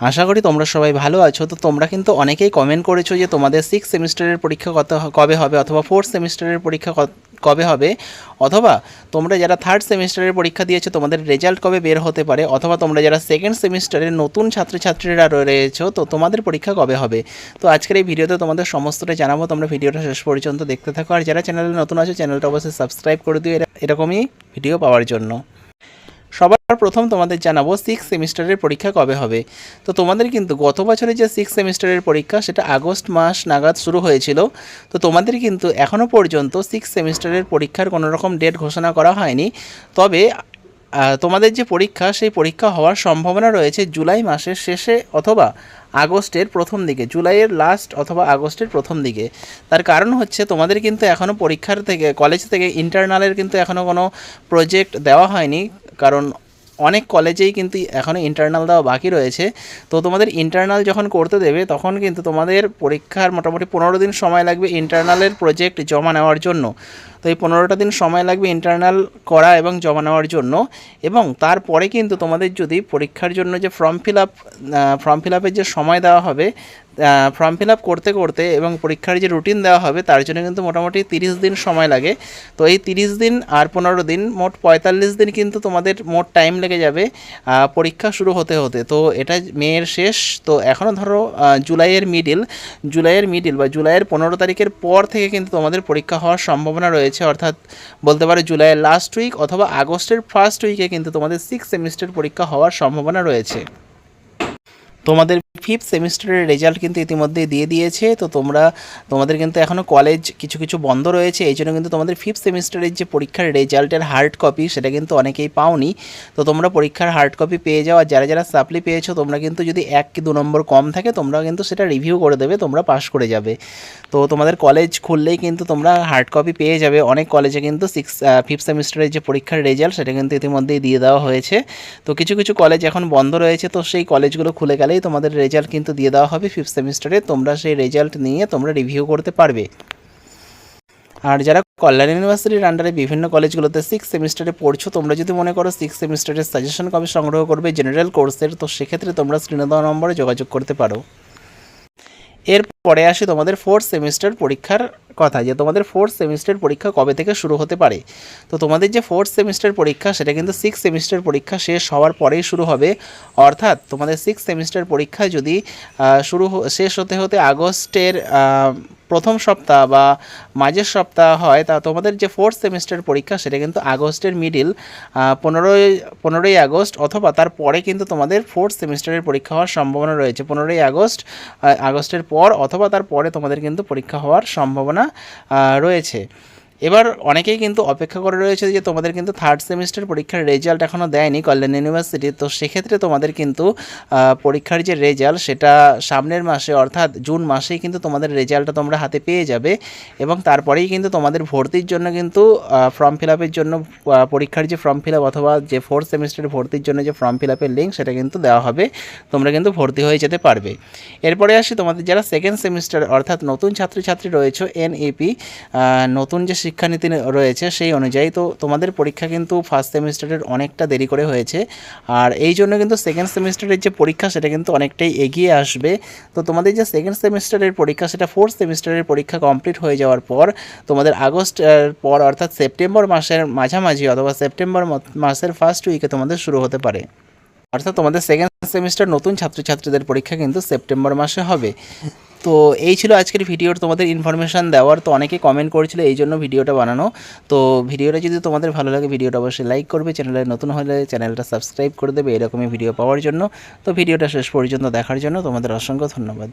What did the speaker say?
আশা করি তোমরা সবাই ভালো আছো। তো তোমরা কিন্তু অনেকেই কমেন্ট করেছ যে তোমাদের সিক্স সেমিস্টারের পরীক্ষা কত কবে হবে অথবা ফোর্থ সেমিস্টারের পরীক্ষা কবে হবে? অথবা তোমরা যারা থার্ড সেমিস্টারের পরীক্ষা দিয়েছ, তোমাদের রেজাল্ট কবে বের হতে পারে? অথবা তোমরা যারা সেকেন্ড সেমিস্টারের নতুন ছাত্রছাত্রীরা রয়েছো, তো তোমাদের পরীক্ষা কবে হবে? তো আজকের এই ভিডিওতে তোমাদের সমস্তটা জানাব। তোমরা ভিডিওটা শেষ পর্যন্ত দেখতে থাকো। আর যারা চ্যানেলে নতুন আছো চ্যানেলটা অবশ্যই সাবস্ক্রাইব করে দিও। এরা- এরকমই ভিডিও পাওয়ার জন্য। প্রথম তোমাদের জানাব সিক্স সেমিস্টারের পরীক্ষা কবে হবে। তো তোমাদের কিন্তু গত বছরে যে সিক্স সেমিস্টারের পরীক্ষা, সেটা আগস্ট মাস নাগাদ শুরু হয়েছিল। তো তোমাদের কিন্তু এখনও পর্যন্ত সিক্স সেমিস্টারের পরীক্ষার কোনো রকম ডেট ঘোষণা করা হয়নি। তবে তোমাদের যে পরীক্ষা, সেই পরীক্ষা হওয়ার সম্ভাবনা রয়েছে জুলাই মাসের শেষে অথবা আগস্টের প্রথম দিকে, জুলাইয়ের লাস্ট অথবা আগস্টের প্রথম দিকে। তার কারণ হচ্ছে তোমাদের কিন্তু এখনও পরীক্ষার থেকে কলেজ থেকে ইন্টারনালের কিন্তু এখনও কোনো প্রজেক্ট দেওয়া হয়নি। কারণ অনেক কলেজেই কিন্তু এখনও ইন্টারনাল দেওয়া বাকি রয়েছে। তো তোমাদের ইন্টারনাল যখন করতে দেবে, তখন কিন্তু তোমাদের পরীক্ষার মোটামুটি পনেরো দিন সময় লাগবে ইন্টারনালের প্রজেক্ট জমা নেওয়ার জন্য। তো এই পনেরোটা দিন সময় লাগবে ইন্টারনাল করা এবং জমা নেওয়ার জন্য। এবং তারপরে কিন্তু তোমাদের যদি পরীক্ষার জন্য যে form fill up form fill আপের যে সময় দেওয়া হবে ফর্ম ফিল আপ করতে করতে এবং পরীক্ষার যে রুটিন দেওয়া হবে, তার জন্য কিন্তু মোটামুটি তিরিশ দিন সময় লাগে। তো এই তিরিশ দিন আর পনেরো দিন, মোট পঁয়তাল্লিশ দিন কিন্তু তোমাদের মোট টাইম লেগে যাবে পরীক্ষা শুরু হতে হতে। তো এটা মেয়ের শেষ। তো এখনও ধরো জুলাইয়ের মিডিল জুলাইয়ের মিডিল বা জুলাইয়ের পনেরো তারিখের পর থেকে কিন্তু তোমাদের পরীক্ষা হওয়ার সম্ভাবনা রয়েছে। অর্থাৎ বলতে পারো জুলাইয়ের লাস্ট উইক অথবা আগস্টের ফার্স্ট উইকে কিন্তু তোমাদের সিক্স সেমিস্টার পরীক্ষা হওয়ার সম্ভাবনা রয়েছে। তোমাদের ফিফথ সেমিস্টারের রেজাল্ট কিন্তু ইতিমধ্যে দিয়ে দিয়েছে। তো তোমরা, তোমাদের কিন্তু এখনও কলেজ কিছু কিছু বন্ধ রয়েছে। এই জন্য কিন্তু তোমাদের ফিফথ সেমিস্টারের যে পরীক্ষার রেজাল্টের হার্ড কপি সেটা কিন্তু অনেকেই পাওনি। তো তোমরা পরীক্ষার হার্ড কপি পেয়ে যাও। আর যারা যারা সাপ্লি পেয়েছ, তোমরা কিন্তু যদি এক কি দু নম্বর কম থাকে তোমরা কিন্তু সেটা রিভিউ করে দেবে, তোমরা পাস করে যাবে। তো তোমাদের কলেজ খুললেই কিন্তু তোমরা হার্ড কপি পেয়ে যাবে। অনেক কলেজে কিন্তু সিক্স ফিফথ সেমিস্টারের যে পরীক্ষার রেজাল্ট সেটা কিন্তু ইতিমধ্যেই দিয়ে দেওয়া হয়েছে। তো কিছু কিছু কলেজ এখন বন্ধ রয়েছে। তো সেই কলেজগুলো খুলে গেলেই তোমাদের রেজাল্ট কিন্তু দিয়ে দেওয়া হবে ফিফথ সেমিস্টারে তোমরা সেই রেজাল্ট নিয়ে তোমরা রিভিউ করতে পারবে। আর যারা কল্যাণ ইউনিভার্সিটির আন্ডারে বিভিন্ন কলেজগুলোতে সিক্স সেমিস্টারে পড়ছো, তোমরা যদি মনে করো সিক্স সেমিস্টারের সাজেশন কবে সংগ্রহ করবে জেনারেল কোর্সের তো সেক্ষেত্রে তোমরা স্ক্রিনে দেওয়া নম্বরে যোগাযোগ করতে পারো। এরপরে আসে তোমাদের ফোর্থ সেমিস্টার পরীক্ষার কথা যে তোমাদের ফোর্থ সেমিস্টার পরীক্ষা কবে থেকে শুরু হতে পারে। তো তোমাদের যে ফোর্থ সেমিস্টার পরীক্ষা, সেটা কিন্তু সিক্স সেমিস্টার পরীক্ষা শেষ হওয়ার পরেই শুরু হবে। অর্থাৎ তোমাদের সিক্স সেমিস্টার পরীক্ষা যদি শুরু শেষ হতে হতে আগস্টের প্রথম সপ্তাহ বা মাঝের সপ্তাহ হয়, তা তোমাদের যে ফোর্থ সেমিস্টার পরীক্ষা, সেটা কিন্তু আগস্টের মিডিল পনেরোই পনেরোই আগস্ট অথবা তার পরে কিন্তু তোমাদের ফোর্থ সেমিস্টারের পরীক্ষা হওয়ার সম্ভাবনা রয়েছে। পনেরোই আগস্ট আগস্টের পর অথবা তার পরে তোমাদের কিন্তু পরীক্ষা হওয়ার সম্ভাবনা রয়েছে। এবার অনেকেই কিন্তু অপেক্ষা করে রয়েছে যে তোমাদের কিন্তু থার্ড সেমিস্টার পরীক্ষার রেজাল্ট এখনও দেয়নি কল্যাণ ইউনিভার্সিটি তো সেক্ষেত্রে তোমাদের কিন্তু পরীক্ষার যে রেজাল্ট সেটা সামনের মাসে অর্থাৎ জুন মাসেই কিন্তু তোমাদের রেজাল্টটা তোমরা হাতে পেয়ে যাবে এবং তারপরেই কিন্তু তোমাদের ভর্তির জন্য কিন্তু ফর্ম ফিল আপের জন্য পরীক্ষার যে ফর্ম ফিল আপ অথবা যে ফোর্থ সেমিস্টারে ভর্তির জন্য যে ফর্ম ফিল আপের লিঙ্ক সেটা কিন্তু দেওয়া হবে, তোমরা কিন্তু ভর্তি হয়ে যেতে পারবে। এরপরে আসি তোমাদের যারা সেকেন্ড সেমিস্টার অর্থাৎ নতুন ছাত্রছাত্রী রয়েছে এনইপি নতুন যে শিক্ষানীতি রয়েছে সেই অনুযায়ী তো তোমাদের পরীক্ষা কিন্তু ফার্স্ট সেমিস্টারের অনেকটা দেরি করে হয়েছে। আর এই জন্য কিন্তু সেকেন্ড সেমিস্টারের যে পরীক্ষা সেটা কিন্তু অনেকটাই এগিয়ে আসবে। তো তোমাদের যে সেকেন্ড সেমিস্টারের পরীক্ষা সেটা ফোর্থ সেমিস্টারের পরীক্ষা কমপ্লিট হয়ে যাওয়ার পর তোমাদের আগস্ট পর অর্থাৎ সেপ্টেম্বর মাসের মাঝামাঝি অথবা সেপ্টেম্বর মাসের ফার্স্ট উইকে তোমাদের শুরু হতে পারে। অর্থাৎ তোমাদের সেকেন্ড সেমিস্টার নতুন ছাত্রছাত্রীদের পরীক্ষা কিন্তু সেপ্টেম্বর মাসে হবে। তো এই ছিল আজকের ভিডিওর তোমাদের ইনফরমেশান দেওয়ার। তো অনেকে কমেন্ট করেছিল এই জন্য ভিডিওটা বানানো। তো ভিডিওটা যদি তোমাদের ভালো লাগে, ভিডিওটা অবশ্যই লাইক করবে। চ্যানেলে নতুন হলে চ্যানেলটা সাবস্ক্রাইব করে দেবে। এরকমই ভিডিও পাওয়ার জন্য। তো ভিডিওটা শেষ পর্যন্ত দেখার জন্য তোমাদের অসংখ্য ধন্যবাদ।